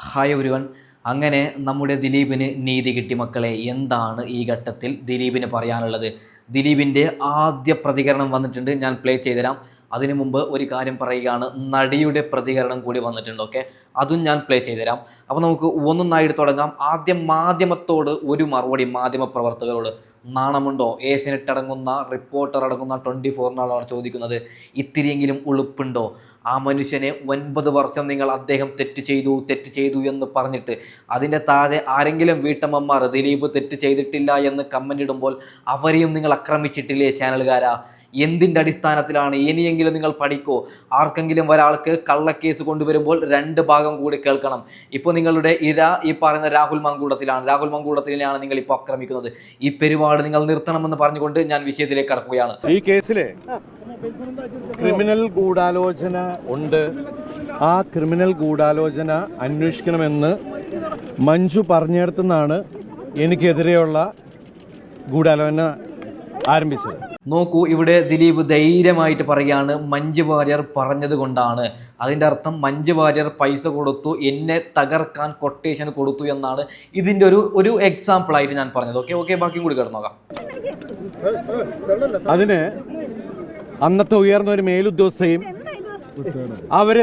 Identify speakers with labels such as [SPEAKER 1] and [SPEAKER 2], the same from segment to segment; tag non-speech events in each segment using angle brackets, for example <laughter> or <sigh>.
[SPEAKER 1] Hi ഒരുവൻ അങ്ങനെ നമ്മുടെ ദിലീപിന് നീതി കിട്ടി മക്കളെ. എന്താണ് ഈ ഘട്ടത്തിൽ ദിലീപിന് പറയാനുള്ളത്? ദിലീപിന്റെ ആദ്യ പ്രതികരണം വന്നിട്ടുണ്ട്. ഞാൻ പ്ലേ ചെയ്തുതരാം. അതിനു മുമ്പ് ഒരു കാര്യം പറയുകയാണ്. നടിയുടെ പ്രതികരണം കൂടി വന്നിട്ടുണ്ട് ഓക്കെ അതും ഞാൻ പ്ലേ ചെയ്തുതരാം. അപ്പോൾ നമുക്ക് ഒന്നൊന്നായിട്ട് തുടങ്ങാം. ആദ്യം മാധ്യമത്തോട് ഒരു മറുപടി മാധ്യമ പ്രവർത്തകരോട്. നാണമുണ്ടോ? ഏഷ്യനെറ്റ് അടങ്ങുന്ന റിപ്പോർട്ടർ അടങ്ങുന്ന ട്വന്റി ഫോറിനാണ് ചോദിക്കുന്നത്. ഇത്തിരിയെങ്കിലും ഉളുപ്പുണ്ടോ? ആ മനുഷ്യനെ ഒൻപത് വർഷം നിങ്ങൾ അദ്ദേഹം തെറ്റ് ചെയ്തു തെറ്റ് ചെയ്തു എന്ന് പറഞ്ഞിട്ട് അതിന്റെ താഴെ ആരെങ്കിലും വീട്ടമ്മമാർ ദിലീപ് തെറ്റ് ചെയ്തിട്ടില്ല എന്ന് കമന്റ് ഇടുമ്പോൾ അവരെയും നിങ്ങൾ ആക്രമിച്ചിട്ടില്ലേ ചാനലുകാരാ? എന്തിന്റെ അടിസ്ഥാനത്തിലാണ് ഇനിയെങ്കിലും നിങ്ങൾ പഠിക്കോ? ആർക്കെങ്കിലും ഒരാൾക്ക് കള്ളക്കേസ് കൊണ്ടുവരുമ്പോൾ രണ്ട് ഭാഗം കൂടി കേൾക്കണം. ഇപ്പോൾ നിങ്ങളുടെ ഇര ഈ പറയുന്ന രാഹുൽ മങ്കൂടത്തിലാണ്. രാഹുൽ മങ്കൂടത്തിലാണ് നിങ്ങൾ ഇപ്പോൾ ആക്രമിക്കുന്നത്. ഈ പരിപാടി നിങ്ങൾ നിർത്തണമെന്ന് പറഞ്ഞുകൊണ്ട് ഞാൻ വിഷയത്തിലേക്ക് കടക്കുകയാണ്.
[SPEAKER 2] ഈ കേസിലെ ക്രിമിനൽ ഗൂഢാലോചന ഉണ്ട്. ആ ക്രിമിനൽ ഗൂഢാലോചന അന്വേഷിക്കണമെന്ന് മഞ്ജു പറഞ്ഞിടത്തുനിന്നാണ് എനിക്കെതിരെയുള്ള ഗൂഢാലോചന ആരംഭിച്ചത്.
[SPEAKER 1] നോക്കൂ ഇവിടെ ദിലീപ് ധൈര്യമായിട്ട് പറയുകയാണ് മഞ്ജു വാര്യർ പറഞ്ഞത് കൊണ്ടാണ് അതിന്റെ അർത്ഥം മഞ്ജു വാര്യർ പൈസ കൊടുത്തു എന്നെ തകർക്കാൻ കൊട്ടേഷൻ കൊടുത്തു എന്നാണ് ഇതിന്റെ ഒരു ഒരു എക്സാമ്പിൾ ആയിട്ട് ഞാൻ പറഞ്ഞത്. ഓക്കെ ഓക്കെ ബാക്കിയും കൂടി കിടന്നോക്കാം
[SPEAKER 2] അതിന് അന്നത്തെ ഉയർന്ന ഒരു മേലുദ്യോഗസ്ഥയും അവർ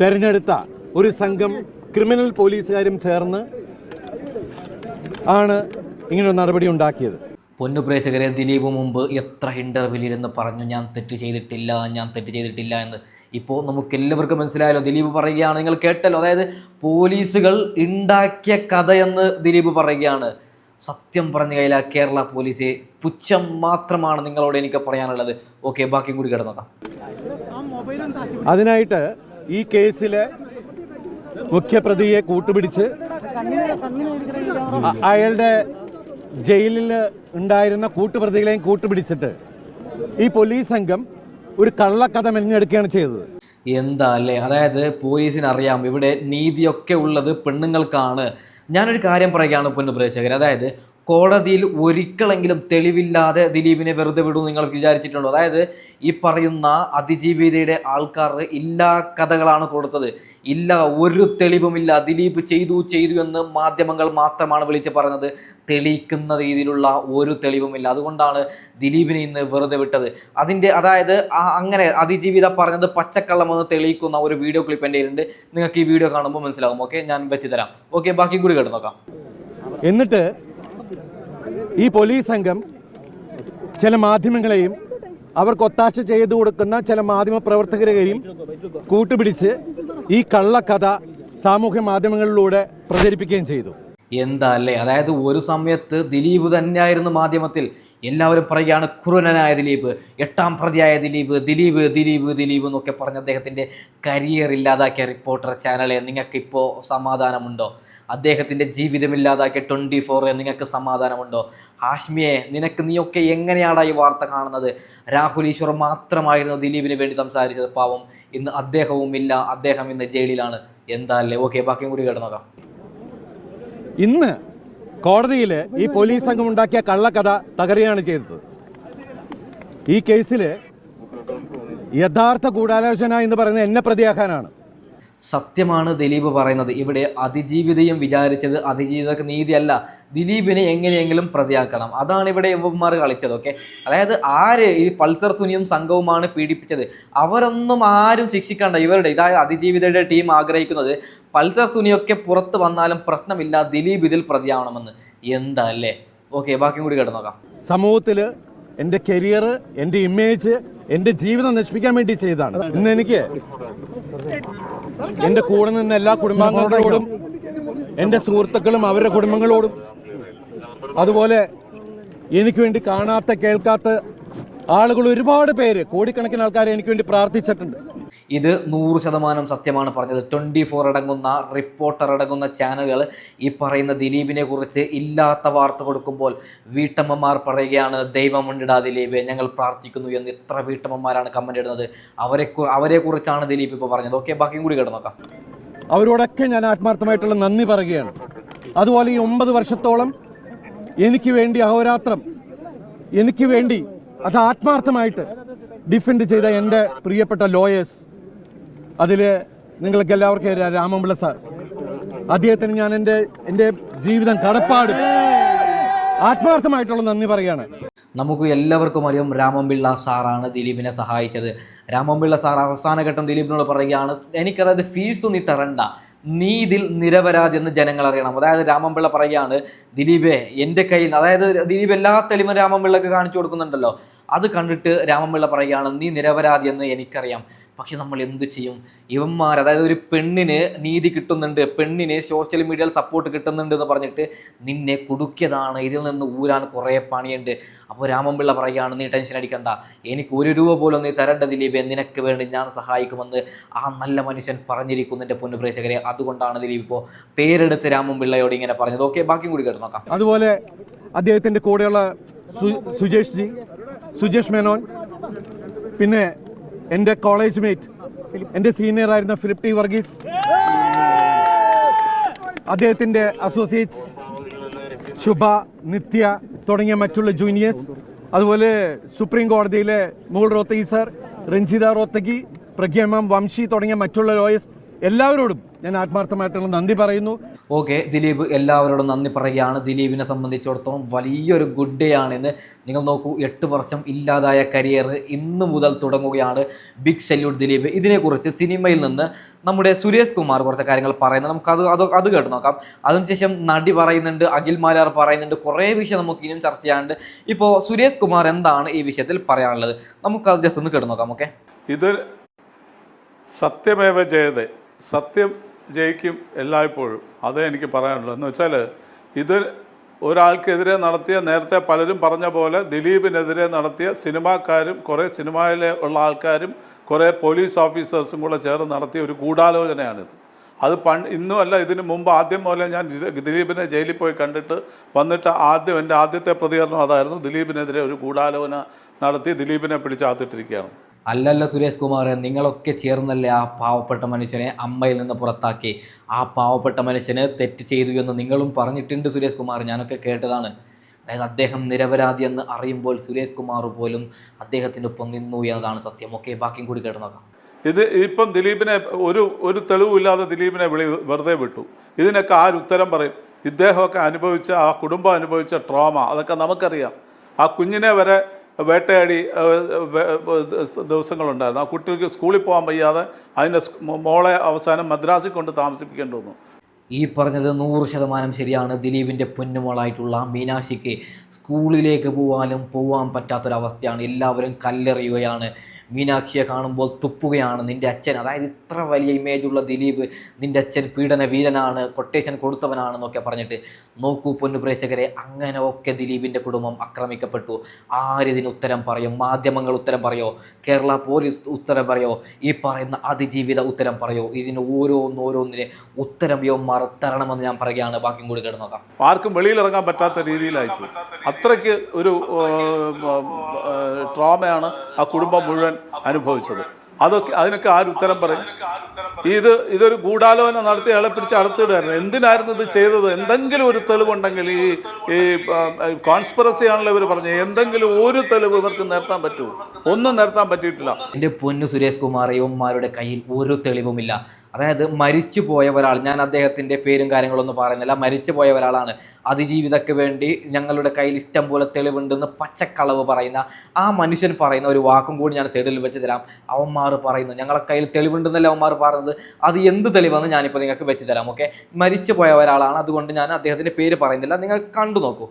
[SPEAKER 2] തെരഞ്ഞെടുത്ത ഒരു സംഘം ക്രിമിനൽ പോലീസുകാരും ചേർന്ന് ആണ് ഇങ്ങനൊരു നടപടി ഉണ്ടാക്കിയത്.
[SPEAKER 1] പൊന്നു പ്രേക്ഷകരെ ദിലീപ് മുമ്പ് എത്ര ഇന്റർവ്യൂലിരുന്ന് പറഞ്ഞു ഞാൻ തെറ്റ് ചെയ്തിട്ടില്ല ഞാൻ തെറ്റ് ചെയ്തിട്ടില്ല എന്ന്. ഇപ്പോൾ നമുക്ക് എല്ലാവർക്കും മനസ്സിലായല്ലോ ദിലീപ് പറയുകയാണ് നിങ്ങൾ കേട്ടല്ലോ. അതായത് പോലീസുകൾ ഉണ്ടാക്കിയ കഥയെന്ന് ദിലീപ് പറയുകയാണ്. സത്യം പറഞ്ഞു കയ്യില കേരള പോലീസ് പുച്ഛം മാത്രമാണ് നിങ്ങളോട് എനിക്ക് പറയാനുള്ളത്. ഓക്കെ ബാക്കിയും കൂടി കിടന്നോക്കാം.
[SPEAKER 2] അതിനായിട്ട് ഈ കേസിലെ മുഖ്യപ്രതിയെ കൂട്ടുപിടിച്ച് അയാളുടെ ജയിലിൽ ഉണ്ടായിരുന്ന കൂട്ടുപ്രതികളെയും കൂട്ടുപിടിച്ചിട്ട് ഈ പോലീസ് സംഘം ഒരു കള്ളക്കഥ മെനഞ്ഞെടുക്കുകയാണ് ചെയ്തത്.
[SPEAKER 1] എന്താ അല്ലേ? അതായത് പോലീസിന് അറിയാം ഇവിടെ നീതിയൊക്കെ ഉള്ളത് പെണ്ണുങ്ങൾക്കാണ്. ഞാനൊരു കാര്യം പറയുകയാണ് പൊന്നു പ്രേക്ഷകർ അതായത് കോടതിയിൽ ഒരിക്കലെങ്കിലും തെളിവില്ലാതെ ദിലീപിനെ വെറുതെ വിടും നിങ്ങൾ വിചാരിച്ചിട്ടുണ്ടോ? അതായത് ഈ പറയുന്ന അതിജീവിതയുടെ ആൾക്കാർ ഇല്ലാ കഥകളാണ് കൊടുത്തത്. ഇല്ല ഒരു തെളിവുമില്ല. ദിലീപ് ചെയ്തു ചെയ്തു എന്ന് മാധ്യമങ്ങൾ മാത്രമാണ് വിളിച്ച് പറഞ്ഞത് തെളിയിക്കുന്ന രീതിയിലുള്ള ഒരു തെളിവുമില്ല. അതുകൊണ്ടാണ് ദിലീപിനെ ഇന്ന് വെറുതെ വിട്ടത്. അതിന്റെ അതായത് അങ്ങനെ അതിജീവിത പറഞ്ഞത് പച്ചക്കള്ളമെന്ന് തെളിയിക്കുന്ന ഒരു വീഡിയോ ക്ലിപ്പ് എന്റെ ഉണ്ട് നിങ്ങൾക്ക് ഈ വീഡിയോ കാണുമ്പോൾ മനസ്സിലാകും ഓക്കെ? ഞാൻ വെച്ച് തരാം. ഓക്കെ? ബാക്കി കൂടി കേട്ട് നോക്കാം.
[SPEAKER 2] എന്നിട്ട് ഈ പോലീസ് സംഘം ചില മാധ്യമങ്ങളെയും അവർക്ക് ഒത്താശ ചെയ്തു കൊടുക്കുന്ന ചില മാധ്യമ പ്രവർത്തകരെയും കൂട്ടുപിടിച്ച് ഈ കള്ളക്കഥ സാമൂഹ്യ മാധ്യമങ്ങളിലൂടെ പ്രചരിപ്പിക്കുകയും ചെയ്തു.
[SPEAKER 1] എന്താ അല്ലേ അതായത് ഒരു സമയത്ത് ദിലീപ് തന്നെയായിരുന്നു മാധ്യമത്തിൽ. എല്ലാവരും പറയുകയാണ് ക്രൂരനായ ദിലീപ് എട്ടാം പ്രതിയായ ദിലീപ് ദിലീപ് ദിലീപ് ദിലീപ് എന്നൊക്കെ പറഞ്ഞ് അദ്ദേഹത്തിന്റെ കരിയർ ഇല്ലാതാക്കിയ റിപ്പോർട്ടർ ചാനലെ നിങ്ങൾക്കിപ്പോൾ സമാധാനമുണ്ടോ? അദ്ദേഹത്തിന്റെ ജീവിതമില്ലാതാക്കിയ ട്വന്റി ഫോർ നിങ്ങൾക്ക് സമാധാനമുണ്ടോ? ഹാഷ്മിയെ നിനക്ക് നീയൊക്കെ എങ്ങനെയാണ് ഈ വാർത്ത കാണുന്നത്? രാഹുൽ ഈശ്വർ മാത്രമായിരുന്നു ദിലീപിന് വേണ്ടി സംസാരിച്ചത്. പാവം ഇന്ന് അദ്ദേഹവും ഇല്ല അദ്ദേഹം ഇന്ന് ജയിലിലാണ്. എന്താ അല്ലേ ഓക്കെ ബാക്കിയും കൂടി കേട്ട് നോക്കാം.
[SPEAKER 2] ഇന്ന് കോടതിയിൽ ഈ പോലീസ് സംഘം ഉണ്ടാക്കിയ കള്ളക്കഥ തകരുകയാണ് ചെയ്തത്. ഈ കേസിൽ യഥാർത്ഥ ഗൂഢാലോചന എന്ന് പറയുന്നത് എന്നെ പ്രതിയാക്കാനാണ്.
[SPEAKER 1] സത്യമാണ് ദിലീപ് പറയുന്നത്. ഇവിടെ അതിജീവിതയും വിചാരിച്ചത് അതിജീവിതക്ക് നീതിയല്ല. ദിലീപിനെ എങ്ങനെയെങ്കിലും പ്രതിയാക്കണം. അതാണ് ഇവിടെ യുവന്മാർ കളിച്ചത് ഓക്കെ അതായത് ആര് ഈ പൾസർ സുനിയും സംഘവുമാണ് പീഡിപ്പിച്ചത്? അവരൊന്നും ആരും ശിക്ഷിക്കണ്ട. ഇവരുടെ ഇതായത് അതിജീവിതയുടെ ടീം ആഗ്രഹിക്കുന്നത്. പൾസർ സുനിയൊക്കെ പുറത്ത് വന്നാലും പ്രശ്നമില്ല ദിലീപ് ഇതിൽ പ്രതിയാവണമെന്ന്. എന്താ അല്ലേ? ഓക്കെ ബാക്കിയും കൂടി കേട്ട് നോക്കാം.
[SPEAKER 2] സമൂഹത്തിൽ എന്റെ കരിയർ എന്റെ ഇമേജ് എന്റെ ജീവിതം നശിപ്പിക്കാൻ വേണ്ടി ചെയ്തതാണ്. ഇന്ന് എനിക്ക് എന്റെ കൂടെ നിന്ന് എല്ലാ കുടുംബാംഗങ്ങളോടും എന്റെ സുഹൃത്തുക്കളും അവരുടെ കുടുംബങ്ങളോടും അതുപോലെ എനിക്ക് വേണ്ടി കാണാത്ത കേൾക്കാത്ത ആളുകൾ ഒരുപാട് പേര് കോടിക്കണക്കിന് ആൾക്കാരെ എനിക്ക് വേണ്ടി പ്രാർത്ഥിച്ചിട്ടുണ്ട്.
[SPEAKER 1] ഇത് നൂറ് ശതമാനം സത്യമാണ് പറഞ്ഞത്. ട്വന്റി ഫോർ അടങ്ങുന്ന റിപ്പോർട്ടർ അടങ്ങുന്ന ചാനലുകൾ ഈ പറയുന്ന ദിലീപിനെ കുറിച്ച് ഇല്ലാത്ത വാർത്ത കൊടുക്കുമ്പോൾ വീട്ടമ്മമാർ പറയുകയാണ് ദൈവമുണ്ടിടാ ദിലീപ് ഞങ്ങൾ പ്രാർത്ഥിക്കുന്നു എന്ന് ഇത്ര വീട്ടമ്മമാരാണ് കമന്റ് ഇടുന്നത്. അവരെ അവരെ കുറിച്ചാണ് ദിലീപ് ഇപ്പോൾ പറഞ്ഞത്. ഓക്കെ ബാക്കിയും കൂടി കേട്ട് നോക്കാം.
[SPEAKER 2] അവരോടൊക്കെ ഞാൻ ആത്മാർത്ഥമായിട്ടുള്ള നന്ദി പറയുകയാണ്. അതുപോലെ ഈ ഒമ്പത് വർഷത്തോളം എനിക്ക് വേണ്ടി അഹോരാത്രം എനിക്ക് വേണ്ടി അത് ആത്മാർത്ഥമായിട്ട് ഡിഫെൻഡ് ചെയ്ത എന്റെ പ്രിയപ്പെട്ട ലോയേഴ്സ് അതിൽ നിങ്ങൾക്ക് എല്ലാവർക്കും രാമപിള്ള സാർ. അദ്ദേഹത്തിന് ഞാൻ എന്റെ എന്റെ ജീവിതം കടപ്പാട്. ആത്മാർത്ഥമായിട്ടുള്ള നന്ദി പറയുകയാണ്.
[SPEAKER 1] നമുക്ക് എല്ലാവർക്കും അറിയാം രാമൻപിള്ള സാറാണ് ദിലീപിനെ സഹായിച്ചത്. രാമൻപിള്ള സാർ അവസാന ഘട്ടം ദിലീപിനോട് പറയുകയാണ് എനിക്കതായത് ഫീസ് നീ തരണ്ട. നീ ഇതിൽ നിരപരാധി എന്ന് ജനങ്ങൾ അറിയണം. അതായത് രാമൻപിള്ള പറയുകയാണ് ദിലീപെ എന്റെ കയ്യിൽ അതായത് ദിലീപ് എല്ലാ തെളിവും രാമൻപിള്ളക്ക് കാണിച്ചു കൊടുക്കുന്നുണ്ടല്ലോ. അത് കണ്ടിട്ട് രാമൻപിള്ള പറയുകയാണ് നീ നിരപരാധി എന്ന് എനിക്കറിയാം. പക്ഷെ നമ്മൾ എന്ത് ചെയ്യും? ഇവന്മാർ അതായത് ഒരു പെണ്ണിന് നീതി കിട്ടുന്നുണ്ട് പെണ്ണിന് സോഷ്യൽ മീഡിയയിൽ സപ്പോർട്ട് കിട്ടുന്നുണ്ട് എന്ന് പറഞ്ഞിട്ട് നിന്നെ കുടുക്കിയതാണ്. ഇതിൽ നിന്ന് ഊരാൻ കുറേ പണിയുണ്ട്. അപ്പോൾ രാമൻപിള്ള പറയുകയാണ് നീ ടെൻഷൻ അടിക്കണ്ട. എനിക്ക് ഒരു രൂപ പോലും നീ തരേണ്ട ദിലീപ് നിനക്ക് വേണ്ടി ഞാൻ സഹായിക്കുമെന്ന് ആ നല്ല മനുഷ്യൻ പറഞ്ഞിരിക്കുന്നു എന്റെ പൊന്നുപ്രേക്ഷകരെ അതുകൊണ്ടാണ് ദിലീപ് ഇപ്പോൾ പേരെടുത്ത് രാമൻപിള്ളയോട് ഇങ്ങനെ പറഞ്ഞത്. ഓക്കെ ബാക്കിയും കൂടി കേട്ട് നോക്കാം.
[SPEAKER 2] അതുപോലെ അദ്ദേഹത്തിന്റെ കൂടെയുള്ള സുജേഷ് ജി സുജേഷ് മേനോൻ പിന്നെ എന്റെ കോളേജ് മേറ്റ് എന്റെ സീനിയർ ആയിരുന്ന ഫിലിപ്പ് ടി വർഗീസ്. അദ്ദേഹത്തിന്റെ അസോസിയേറ്റ്സ് ശുഭ നിത്യ തുടങ്ങിയ മറ്റുള്ള ജൂനിയേഴ്സ് അതുപോലെ സുപ്രീം കോടതിയിലെ മുകൾ റോത്തഗി സർ രഞ്ജിത റോത്തഗി പ്രഗ്യമാം വംശി തുടങ്ങിയ മറ്റുള്ള ലോയേഴ്സ് എല്ലാവരോടും ഞാൻ ആത്മാർത്ഥമായിട്ടുള്ള നന്ദി പറയുന്നു.
[SPEAKER 1] ഓക്കെ ദിലീപ് എല്ലാവരോടും നന്ദി പറയുകയാണ്. ദിലീപിനെ സംബന്ധിച്ചിടത്തോളം വലിയൊരു ഗുഡ് ഡേ ആണെന്ന്. നിങ്ങൾ നോക്കൂ എട്ട് വർഷം ഇല്ലാതായ കരിയർ ഇന്ന് മുതൽ തുടങ്ങുകയാണ് ബിഗ് സല്യൂട്ട് ദിലീപ്. ഇതിനെക്കുറിച്ച് സിനിമയിൽ നിന്ന് നമ്മുടെ സുരേഷ് കുമാർ കുറച്ച് കാര്യങ്ങൾ പറയുന്നത് നമുക്ക് അത് അത് അത് കേട്ട് നോക്കാം. അതിനുശേഷം നടി പറയുന്നുണ്ട് അഖിൽ മാലാർ പറയുന്നുണ്ട് കുറേ വിഷയം നമുക്ക് ഇനിയും ചർച്ച ചെയ്യാനുണ്ട്. ഇപ്പോൾ സുരേഷ് കുമാർ എന്താണ് ഈ വിഷയത്തിൽ പറയാനുള്ളത്? നമുക്ക് അത് ജസ്റ്റ് ഒന്ന് കേട്ട് നോക്കാം ഓക്കെ?
[SPEAKER 3] ഇത് സത്യമേവ ജയതേ. സത്യം ജയിക്കും എല്ലായ്പ്പോഴും. അതേ എനിക്ക് പറയാനുള്ളത് എന്ന് വെച്ചാൽ ഇത് ഒരാൾക്കെതിരെ നടത്തിയ നേരത്തെ പലരും പറഞ്ഞ പോലെ ദിലീപിനെതിരെ നടത്തിയ സിനിമാക്കാരും കുറേ സിനിമയിലെ ഉള്ള ആൾക്കാരും കുറേ പോലീസ് ഓഫീസേഴ്സും കൂടെ ചേർന്ന് നടത്തിയ ഒരു ഗൂഢാലോചനയാണിത്. അത് പണ്ട് ഇന്നും അല്ല ഇതിന് മുമ്പ് ആദ്യം പോലെ ഞാൻ ദിലീപിനെ ജയിലിൽ പോയി കണ്ടിട്ട് വന്നിട്ട് ആദ്യം എന്റെ ആദ്യത്തെ പ്രതികരണം അതായിരുന്നു ദിലീപിനെതിരെ ഒരു ഗൂഢാലോചന നടത്തി ദിലീപിനെ പിടിച്ചാത്തിട്ടിരിക്കുകയാണ്
[SPEAKER 1] അല്ലല്ല സുരേഷ് കുമാർ നിങ്ങളൊക്കെ ചേർന്നല്ലേ ആ പാവപ്പെട്ട മനുഷ്യനെ അമ്മയിൽ നിന്ന് പുറത്താക്കി? ആ പാവപ്പെട്ട മനുഷ്യന് തെറ്റ് ചെയ്തു എന്ന് നിങ്ങളും പറഞ്ഞിട്ടുണ്ട് സുരേഷ് കുമാർ. ഞാനൊക്കെ കേട്ടതാണ്. അതായത് അദ്ദേഹം നിരപരാധി എന്ന് അറിയുമ്പോൾ സുരേഷ് കുമാർ പോലും അദ്ദേഹത്തിന്റെ ഒപ്പം നിന്നു എന്നതാണ് സത്യം. ഓക്കെ ബാക്കിയും കൂടി കേട്ട് നോക്കാം.
[SPEAKER 3] ഇത് ഇപ്പം ദിലീപിനെ ഒരു ഒരു തെളിവില്ലാതെ ദിലീപിനെ വിളി വെറുതെ വിട്ടു. ഇതിനൊക്കെ ആരുത്തരം പറയും? ഇദ്ദേഹമൊക്കെ അനുഭവിച്ച ആ കുടുംബം അനുഭവിച്ച ട്രോമ അതൊക്കെ നമുക്കറിയാം. ആ കുഞ്ഞിനെ വരെ വേട്ടയാടി ദിവസങ്ങളുണ്ടായിരുന്നു. ആ കുട്ടിക്ക് സ്കൂളിൽ പോകാൻ വയ്യാതെ അതിന്റെ മോളെ അവസാനം മദ്രാസിൽ കൊണ്ട് താമസിപ്പിക്കേണ്ടി വന്നു.
[SPEAKER 1] ഈ പറഞ്ഞത് നൂറ് ശതമാനം ശരിയാണ്. ദിലീപിന്റെ പൊന്നുമോളായിട്ടുള്ള മീനാക്ഷിക്ക് സ്കൂളിലേക്ക് പോകാനും പോകാൻ പറ്റാത്തൊരവസ്ഥയാണ്. എല്ലാവരും കല്ലെറിയുകയാണ്. മീനാക്ഷിയെ കാണുമ്പോൾ തുപ്പുകയാണ് നിന്റെ അച്ഛൻ. അതായത് ഇത്ര വലിയ ഇമേജുള്ള ദിലീപ് നിന്റെ അച്ഛൻ പീഡന വീരനാണ് കൊട്ടേഷൻ കൊടുത്തവനാണെന്നൊക്കെ പറഞ്ഞിട്ട് നോക്കൂ പൊന്നു പ്രേക്ഷകരെ അങ്ങനെ ഒക്കെ ദിലീപിന്റെ കുടുംബം ആക്രമിക്കപ്പെട്ടു. ആരിതിന് ഉത്തരം പറയും? മാധ്യമങ്ങൾ ഉത്തരം പറയോ? കേരള പോലീസ് ഉത്തരം പറയോ? ഈ പറയുന്ന അതിജീവിത ഉത്തരം പറയോ? ഇതിന് ഓരോന്നോരോന്നിന് ഉത്തരം യോ തരണമെന്ന് ഞാൻ പറയുകയാണ്. ബാക്കിയും കൂടി കിടന്നത്
[SPEAKER 3] ആർക്കും വെളിയിലിറങ്ങാൻ പറ്റാത്ത രീതിയിലായിരിക്കും അത്രയ്ക്ക് ഒരു ട്രോമയാണ് ആ കുടുംബം മുഴുവൻ അനുഭവിച്ചത്. അതൊക്കെ അതിനൊക്കെ ആര് ഉത്തരം പറയും? ഇത് ഇതൊരു ഗൂഢാലോചന നടത്തി അയാളെ പിടിച്ച് അടുത്തിടുകയായിരുന്നു. എന്തിനായിരുന്നു ഇത് ചെയ്തത്? എന്തെങ്കിലും ഒരു തെളിവുണ്ടെങ്കിൽ ഈ ഈ കോൺസ്പിറസി ആണല്ലോ ഇവർ പറഞ്ഞത്. എന്തെങ്കിലും ഒരു തെളിവ് ഇവർക്ക് നിർത്താൻ പറ്റുമോ ഒന്നും നിർത്താൻ പറ്റിയിട്ടില്ല.
[SPEAKER 1] എന്റെ പൊന്നു സുരേഷ് കുമാർ യവന്മാരുടെ കയ്യിൽ ഒരു തെളിവുമില്ല. അതായത് മരിച്ചു പോയ ഒരാൾ ഞാൻ അദ്ദേഹത്തിന്റെ പേരും കാര്യങ്ങളൊന്നും പറയുന്നില്ല മരിച്ചു പോയ ഒരാളാണ്. അതിജീവിതയ്ക്ക് വേണ്ടി ഞങ്ങളുടെ കയ്യിൽ ഇഷ്ടം പോലെ തെളിവുണ്ടെന്ന് പച്ചക്കളവ് പറയുന്ന ആ മനുഷ്യൻ പറയുന്ന ഒരു വാക്കും കൂടി ഞാൻ സൈഡിൽ വെച്ച് തരാം. അവന്മാർ പറയുന്നു ഞങ്ങളുടെ കയ്യിൽ തെളിവുണ്ടെന്നല്ല അവന്മാർ പറയുന്നത്? അത് എന്ത് തെളിവെന്ന് ഞാനിപ്പോൾ നിങ്ങൾക്ക് വെച്ച് തരാം ഓക്കെ? മരിച്ചു പോയ ഒരാളാണ് അതുകൊണ്ട് ഞാൻ അദ്ദേഹത്തിന്റെ പേര് പറയുന്നില്ല. നിങ്ങൾ കണ്ടു നോക്കൂ.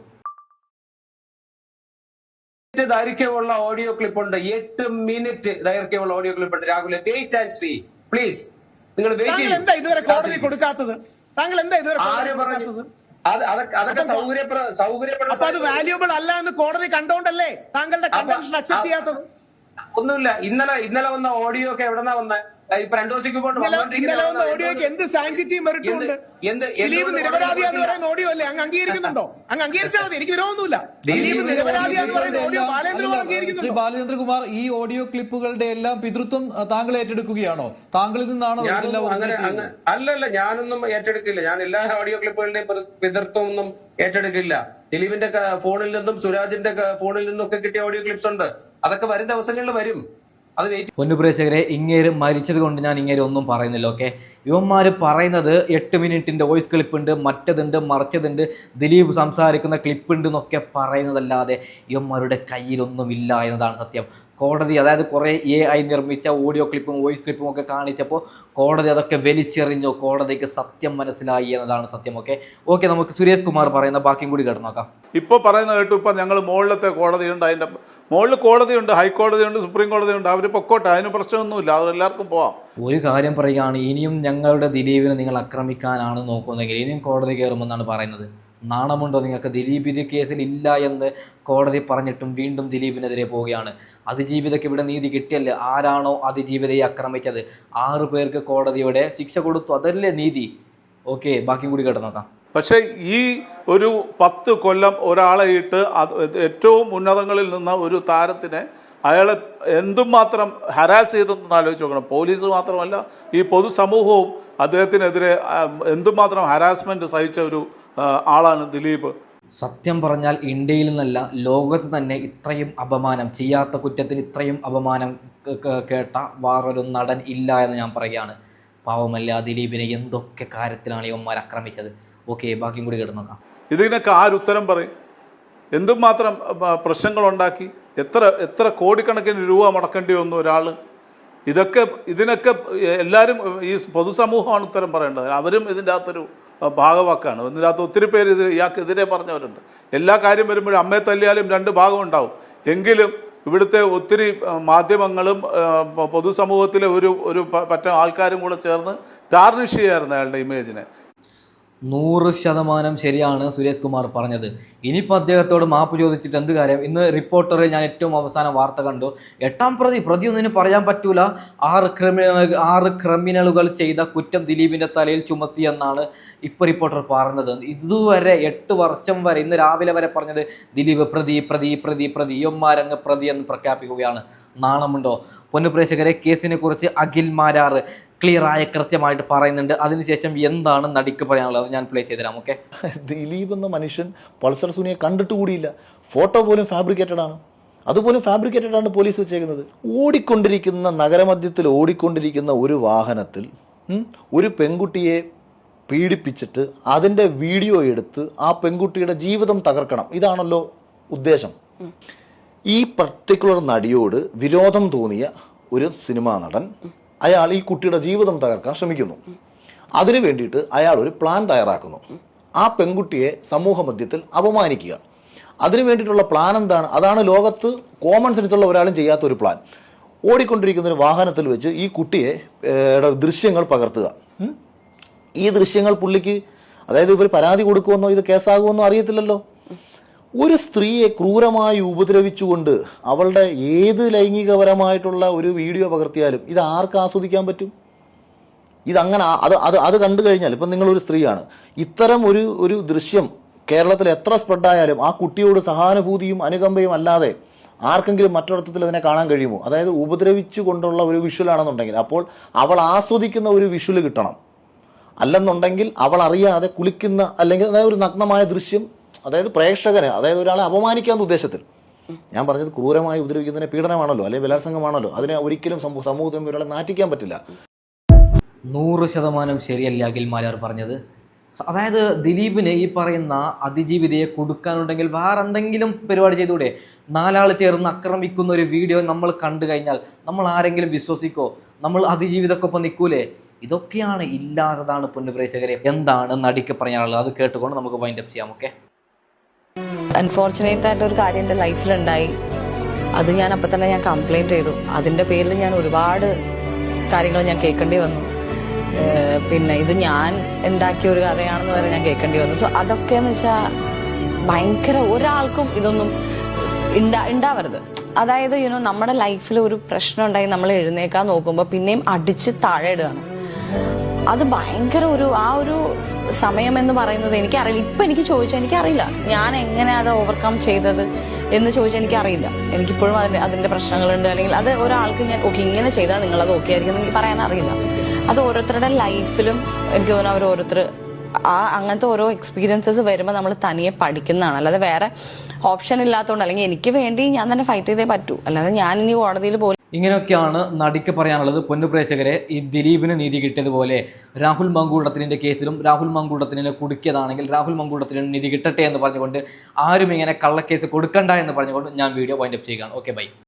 [SPEAKER 4] ദൈർഘ്യമുള്ള ഓഡിയോ ക്ലിപ്പ് ഉണ്ട്. എട്ട് മിനിറ്റ് ദൈർഘ്യമുള്ള ഓഡിയോ ക്ലിപ്പ് ഉണ്ട്. രാഹുലെ വെയിറ്റ് ആൻഡ് സീ പ്ലീസ് നിങ്ങൾ വെയിറ്റ്
[SPEAKER 5] എന്താ ഇതുവരെ കോടതി കൊടുക്കാത്തത്? താങ്കൾ എന്താ ഇതുവരെ
[SPEAKER 4] ആര് പറഞ്ഞു? അതൊക്കെ സൗകര്യപ്ര സൗകര്യപ്പെടുന്ന
[SPEAKER 5] അപ്പൊ അത് വാല്യൂബിൾ അല്ല എന്ന് കോടതി കണ്ടോണ്ടല്ലേ താങ്കളുടെ കൺവെൻഷൻ അക്സെപ്റ്റ് ചെയ്യാത്തത്?
[SPEAKER 4] ഒന്നുമില്ല. ഇന്നലെ ഇന്നലെ വന്ന ഓഡിയോ ഒക്കെ എവിടെന്നാ വന്ന? ഇപ്പൊ രണ്ടു?
[SPEAKER 5] ഓഡിയോയ്ക്ക് എന്ത് മെറിറ്റും ഉണ്ട് ദിലീപ്
[SPEAKER 4] എന്തുകൊണ്ട്
[SPEAKER 5] നിരപരാധിയാന്ന്
[SPEAKER 4] കോടതി
[SPEAKER 5] പറയുന്ന ഓഡിയോ അല്ലേ? അങ്ങ് അംഗീകരിക്കുന്നുണ്ടോ? അങ്ങ് അംഗീകരിച്ചാൽ മതി എനിക്ക് വിരോധമൊന്നുമില്ല. ദിലീപ്
[SPEAKER 4] ദിലീപ്
[SPEAKER 5] നിരപരാധിയാന്ന് പറയുന്ന ഓഡിയോ ബാലേന്ദ്രൻ
[SPEAKER 6] അല്ല, ശ്രീ ബാലചന്ദ്രകുമാർ ഈ ഓഡിയോ ക്ലിപ്പുകളുടെ എല്ലാം പിതൃത്വം താങ്കൾ ഏറ്റെടുക്കുകയാണോ? താങ്കളിൽ നിന്നാണോ?
[SPEAKER 4] അല്ലല്ല ഞാനൊന്നും ഏറ്റെടുക്കില്ല. ഞാൻ എല്ലാ ഓഡിയോ ക്ലിപ്പുകളുടെയും പിതൃ- പിതൃത്വം ഒന്നും ഏറ്റെടുക്കില്ല. ദിലീപിന്റെ ഫോണിൽ നിന്നും സുരാജിന്റെ ഫോണിൽ നിന്നും ഒക്കെ കിട്ടിയ ഓഡിയോ ക്ലിപ്സ് ഉണ്ട്. അതൊക്കെ വരും ദിവസങ്ങളിൽ വരും. അത് വെയിറ്റ്
[SPEAKER 1] പൊന്നുപ്രേക്ഷകരെ ഇങ്ങേര് മരിച്ചത് കൊണ്ട് ഞാൻ ഇങ്ങേര് ഒന്നും പറയുന്നില്ല ഓക്കെ ഇവന്മാർ പറയുന്നത് എട്ട് മിനിറ്റിന്റെ വോയിസ് ക്ലിപ്പ് ഉണ്ട് മറ്റതുണ്ട് മറിച്ചതുണ്ട് ദിലീപ് സംസാരിക്കുന്ന ക്ലിപ്പ് ഉണ്ട് എന്നൊക്കെ പറയുന്നതല്ലാതെ ഇവന്മാരുടെ കയ്യിലൊന്നും ഇല്ല എന്നതാണ് സത്യം. കോടതി അതായത് കുറേ എ ഐ നിർമ്മിച്ച ഓഡിയോ ക്ലിപ്പും വോയിസ് ക്ലിപ്പും ഒക്കെ കാണിച്ചപ്പോൾ കോടതി അതൊക്കെ വലിച്ചെറിഞ്ഞു കോടതിക്ക് സത്യം മനസ്സിലായി എന്നതാണ് സത്യം ഓക്കെ ഓക്കെ നമുക്ക് സുരേഷ് കുമാർ പറയുന്ന ബാക്കിയും കൂടി കേട്ട് നോക്കാം.
[SPEAKER 3] ഇപ്പോൾ പറയുന്ന കേട്ടു ഇപ്പം ഞങ്ങൾ മുകളിലത്തെ കോടതിയുണ്ട് അതിന്റെ മുകളിൽ കോടതിയുണ്ട് ഹൈക്കോടതിയുണ്ട് സുപ്രീം കോടതിയുണ്ട്. അവർ പൊക്കോട്ടെ അതിന് പ്രശ്നമൊന്നുമില്ല. അവരെല്ലാവർക്കും പോവാം.
[SPEAKER 1] ഒരു കാര്യം പറയുകയാണ് ഇനിയും ഞങ്ങളുടെ ദിലീപിനെ നിങ്ങൾ ആക്രമിക്കാനാണ് നോക്കുന്നതെങ്കിൽ ഇനിയും കോടതി കയറുമെന്നാണ് പറയുന്നത്. നാണമുണ്ടോ നിങ്ങൾക്ക്? ദിലീപ് ഇത് കേസിൽ ഇല്ല എന്ന് കോടതി പറഞ്ഞിട്ടും വീണ്ടും ദിലീപിനെതിരെ പോവുകയാണ്. അതിജീവിതയ്ക്ക് ഇവിടെ നീതി കിട്ടിയല്ലേ? ആരാണോ അതിജീവിതയെ ആക്രമിച്ചത്? ആറ് പേർക്ക് കോടതിയുടെ ശിക്ഷ കൊടുത്തു. അതല്ലേ നീതി? ഓക്കെ ബാക്കിയും കൂടി കേട്ട് നോക്കാം.
[SPEAKER 3] പക്ഷേ ഈ ഒരു പത്ത് കൊല്ലം ഒരാളെ ഇട്ട് അത് ഏറ്റവും ഉന്നതങ്ങളിൽ നിന്ന ഒരു താരത്തിനെ അയാളെ എന്തുമാത്രം ഹരാസ് ചെയ്തെന്ന് ആലോചിച്ച് നോക്കണം. പോലീസ് മാത്രമല്ല ഈ പൊതുസമൂഹവും അദ്ദേഹത്തിനെതിരെ എന്തുമാത്രം ഹരാസ്മെന്റ് സഹിച്ച ഒരു ആളാണ് ദിലീപ്.
[SPEAKER 1] സത്യം പറഞ്ഞാൽ ഇന്ത്യയിൽ നിന്നല്ല ലോകത്ത് തന്നെ ഇത്രയും അപമാനം ചെയ്യാത്ത കുറ്റത്തിന് ഇത്രയും അപമാനം കേട്ട വേറൊരു നടൻ ഇല്ല എന്ന് ഞാൻ പറയുകയാണ്. പാവമല്ല ദിലീപിനെ എന്തൊക്കെ കാര്യത്തിലാണ് ഇവന്മാർ ആക്രമിച്ചത്. ഓക്കെ ബാക്കിയും കൂടി കേട്ട് നോക്കാം
[SPEAKER 3] ഇതിനൊക്കെ ആരുത്തരം പറയും? എന്തുമാത്രം പ്രശ്നങ്ങളുണ്ടാക്കി? എത്ര എത്ര കോടിക്കണക്കിന് രൂപ മുടക്കേണ്ടി വന്നു ഒരാൾ ഇതൊക്കെ ഇതിനൊക്കെ എല്ലാവരും ഈ പൊതുസമൂഹമാണ് ഉത്തരം പറയേണ്ടത്. അവരും ഇതിന്റെ അകത്തൊരു ഭാഗവാക്കാണ്. ഇതിന്റെ അകത്ത് ഒത്തിരി പേര് ഇത് ഇയാൾക്കെതിരെ പറഞ്ഞവരുണ്ട്. എല്ലാ കാര്യം വരുമ്പോഴും അമ്മയെ തല്ലിയാലും രണ്ട് ഭാഗം ഉണ്ടാവും. എങ്കിലും ഇവിടുത്തെ ഒത്തിരി മാധ്യമങ്ങളും പൊതുസമൂഹത്തിലെ ഒരു ഒരു പറ്റ ആൾക്കാരും കൂടെ ചേർന്ന് ടാർണിഷ് ചെയ്യായിരുന്നു അയാളുടെ ഇമേജിനെ.
[SPEAKER 1] നൂറ് ശതമാനം ശരിയാണ് സുരേഷ് കുമാർ പറഞ്ഞത്. ഇനിയിപ്പോൾ അദ്ദേഹത്തോട് മാപ്പ് ചോദിച്ചിട്ട് എന്ത് കാര്യം? ഇന്ന് റിപ്പോർട്ടറിൽ ഞാൻ ഏറ്റവും അവസാന വാർത്ത കണ്ടു. എട്ടാം പ്രതി പ്രതി ഒന്നിനും പറയാൻ പറ്റൂല. ആറ് ക്രിമിനൽ ആറ് ക്രിമിനലുകൾ ചെയ്ത കുറ്റം ദിലീപിന്റെ തലയിൽ ചുമത്തിയെന്നാണ് ഇപ്പോൾ റിപ്പോർട്ടർ പറഞ്ഞത്. ഇതുവരെ എട്ട് വർഷം വരെ ഇന്ന് രാവിലെ വരെ പറഞ്ഞത് ദിലീപ് പ്രതി പ്രതി പ്രതി പ്രതി യൊമ്മാരങ്ങ് പ്രതി എന്ന് പ്രഖ്യാപിക്കുകയാണ്. നാണമുണ്ടോ? പൊന്നുപ്രേക്ഷകരെ കേസിനെ കുറിച്ച് അഖിൽ മാരാറ് ക്ലിയർ ആയ കൃത്യമായിട്ട് പറയുന്നുണ്ട്. അതിനുശേഷം എന്താണ് നടിക്ക് പറയാനുള്ളത്? അത് ഞാൻ പ്ലേ ചെയ്തുതരാം ഓക്കെ <laughs>
[SPEAKER 7] ദിലീപ് എന്ന മനുഷ്യൻ പൾസർ സുനിയെ കണ്ടിട്ട് കൂടിയില്ല. ഫോട്ടോ പോലും ഫാബ്രിക്കേറ്റഡ് ആണ്. അതുപോലും ഫാബ്രിക്കേറ്റഡ് ആണ് പോലീസ് വെച്ചേക്കുന്നത്. ഓടിക്കൊണ്ടിരിക്കുന്ന നഗരമധ്യത്തിൽ ഓടിക്കൊണ്ടിരിക്കുന്ന ഒരു വാഹനത്തിൽ ഒരു പെൺകുട്ടിയെ പീഡിപ്പിച്ചിട്ട് അതിന്റെ വീഡിയോ എടുത്ത് ആ പെൺകുട്ടിയുടെ ജീവിതം തകർക്കണം. ഇതാണല്ലോ ഉദ്ദേശം. ഈ പർട്ടിക്കുലർ നടിയോട് വിരോധം തോന്നിയ ഒരു സിനിമാ നടൻ അയാൾ ഈ കുട്ടിയുടെ ജീവിതം തകർക്കാൻ ശ്രമിക്കുന്നു. അതിനു വേണ്ടിയിട്ട് അയാൾ ഒരു പ്ലാൻ തയ്യാറാക്കുന്നു. ആ പെൺകുട്ടിയെ സമൂഹ മധ്യത്തിൽ അപമാനിക്കുക. അതിനു വേണ്ടിയിട്ടുള്ള പ്ലാൻ എന്താണ്? അതാണ് ലോകത്ത് കോമൺ സെൻസുള്ള ഒരാളും ചെയ്യാത്ത ഒരു പ്ലാൻ ഓടിക്കൊണ്ടിരിക്കുന്ന ഒരു വാഹനത്തിൽ വെച്ച് ഈ കുട്ടിയെ ദൃശ്യങ്ങൾ പകർത്തുക. ഈ ദൃശ്യങ്ങൾ പുള്ളിക്ക് അതായത് ഇവർ പരാതി കൊടുക്കുമെന്നോ ഇത് കേസാകുമെന്നോ അറിയത്തില്ലല്ലോ. ഒരു സ്ത്രീയെ ക്രൂരമായി ഉപദ്രവിച്ചുകൊണ്ട് അവളുടെ ഏത് ലൈംഗികപരമായിട്ടുള്ള ഒരു വീഡിയോ പകർത്തിയാലും ഇത് ആർക്ക് ആസ്വദിക്കാൻ പറ്റും? ഇതങ്ങനെ അത് അത് അത് കണ്ടു കഴിഞ്ഞാൽ ഇപ്പം നിങ്ങളൊരു സ്ത്രീയാണ് ഇത്തരം ഒരു ഒരു ദൃശ്യം കേരളത്തിൽ എത്ര സ്പ്രെഡായാലും ആ കുട്ടിയോട് സഹാനുഭൂതിയും അനുകമ്പയും അല്ലാതെ ആർക്കെങ്കിലും മറ്റൊരർത്ഥത്തിൽ അതിനെ കാണാൻ കഴിയുമോ? അതായത് ഉപദ്രവിച്ചു കൊണ്ടുള്ള ഒരു വിഷ്വലാണെന്നുണ്ടെങ്കിൽ അപ്പോൾ അവൾ ആസ്വദിക്കുന്ന ഒരു വിഷ്വൽ കിട്ടണം. അല്ലെന്നുണ്ടെങ്കിൽ അവൾ അറിയാതെ കുളിക്കുന്ന അല്ലെങ്കിൽ അതായത് ഒരു നഗ്നമായ ദൃശ്യം അതായത് പ്രേക്ഷകനെ അതായത് ഒരാളെ അപമാനിക്കാവുന്ന ഉദ്ദേശത്തിൽ. ഞാൻ പറഞ്ഞത് ക്രൂരമായി ഉപദ്രവിക്കുന്നതിന് പീഡനമാണല്ലോ അല്ലെങ്കിൽ ബലാത്സംഗമാണല്ലോ. അതിനെ ഒരിക്കലും സമൂഹത്തിൽ ഒരാളെ നാറ്റിക്കാൻ പറ്റില്ല.
[SPEAKER 1] നൂറ് ശതമാനം ശരിയല്ല അഖിൽ മാലാർ പറഞ്ഞത്. അതായത് ദിലീപിന് ഈ പറയുന്ന അതിജീവിതയെ കൊടുക്കാനുണ്ടെങ്കിൽ വേറെ എന്തെങ്കിലും പരിപാടി ചെയ്തുകൂടെ നാലാൾ ചേർന്ന് ആക്രമിക്കുന്ന ഒരു വീഡിയോ നമ്മൾ കണ്ടു കഴിഞ്ഞാൽ നമ്മൾ ആരെങ്കിലും വിശ്വസിക്കോ? നമ്മൾ അതിജീവിതക്കൊപ്പം നിൽക്കൂലേ? ഇതൊക്കെയാണ് ഇല്ലാത്തതാണ് പൊന്നുപ്രേക്ഷകരെ എന്താണ് നടിക്ക് പറയാനുള്ളത് അത് കേട്ടുകൊണ്ട് നമുക്ക് വൈൻഡപ്പ് ചെയ്യാം ഓക്കെ
[SPEAKER 8] അൺഫോർച്ചുനേറ്റ് ആയിട്ടുള്ള ഒരു കാര്യം എന്റെ ലൈഫിലുണ്ടായി. അത് ഞാൻ അപ്പം തന്നെ ഞാൻ കംപ്ലൈന്റ് ചെയ്തു. അതിന്റെ പേരിൽ ഞാൻ ഒരുപാട് കാര്യങ്ങൾ ഞാൻ കേൾക്കേണ്ടി വന്നു. പിന്നെ ഇത് ഞാൻ ഉണ്ടാക്കിയ ഒരു കഥയാണെന്ന് വരെ ഞാൻ കേൾക്കേണ്ടി വന്നു. സോ അതൊക്കെ എന്ന് വെച്ചാൽ ഭയങ്കര ഒരാൾക്കും ഇതൊന്നും ഉണ്ടാ ഉണ്ടാവരുത് അതായത് യുനോ നമ്മുടെ ലൈഫിൽ ഒരു പ്രശ്നം ഉണ്ടായി നമ്മൾ എഴുന്നേക്കാൻ നോക്കുമ്പോൾ പിന്നെയും അടിച്ച് താഴെ ഇടുകയാണ്. അത് ഭയങ്കര ഒരു ആ ഒരു സമയം എന്ന് പറയുന്നത് എനിക്കറിയില്ല. ഇപ്പൊ എനിക്ക് ചോദിച്ചാൽ എനിക്കറിയില്ല. ഞാൻ എങ്ങനെ അത് ഓവർകം ചെയ്തത് എന്ന് ചോദിച്ചാൽ എനിക്കറിയില്ല. എനിക്കിപ്പോഴും അതിന്റെ അതിന്റെ പ്രശ്നങ്ങളുണ്ട്. അല്ലെങ്കിൽ അത് ഒരാൾക്ക് ഞാൻ ഓക്കെ ഇങ്ങനെ ചെയ്താൽ അത് ഓക്കെ ആയിരിക്കും എന്ന് എനിക്ക് പറയാൻ അറിയില്ല. അത് ഓരോരുത്തരുടെ ലൈഫിലും എനിക്ക് തോന്നുന്നു അവർ ഓരോരുത്തർ ആ അങ്ങനത്തെ ഓരോ എക്സ്പീരിയൻസസ് വരുമ്പോൾ നമ്മൾ തനിയെ പഠിക്കുന്നതാണ്. അല്ലാതെ വേറെ ഓപ്ഷൻ ഇല്ലാത്തതുകൊണ്ട് അല്ലെങ്കിൽ എനിക്ക് വേണ്ടി ഞാൻ തന്നെ ഫൈറ്റ് ചെയ്തേ പറ്റൂ. അല്ലാതെ ഞാൻ ഇനി കോടതിയിൽ പോലും
[SPEAKER 1] ഇങ്ങനെയൊക്കെയാണ് നടിക്ക് പറയാനുള്ളത്. പൊന്നുപ്രേക്ഷകരെ ഈ ദിലീപിന് നീതി കിട്ടിയതുപോലെ രാഹുൽ മങ്കൂട്ടത്തിന്റെ കേസിലും രാഹുൽ മങ്കൂടത്തിനെ കുടുക്കിയതാണെങ്കിൽ രാഹുൽ മങ്കൂടത്തിന് നീതി കിട്ടട്ടെ എന്ന് പറഞ്ഞുകൊണ്ട് ആരും ഇങ്ങനെ കള്ളക്കേസ് കൊടുക്കണ്ട എന്ന് പറഞ്ഞുകൊണ്ട് ഞാൻ വീഡിയോ വൈൻഡപ്പ് ചെയ്യുകയാണ്. Okay bye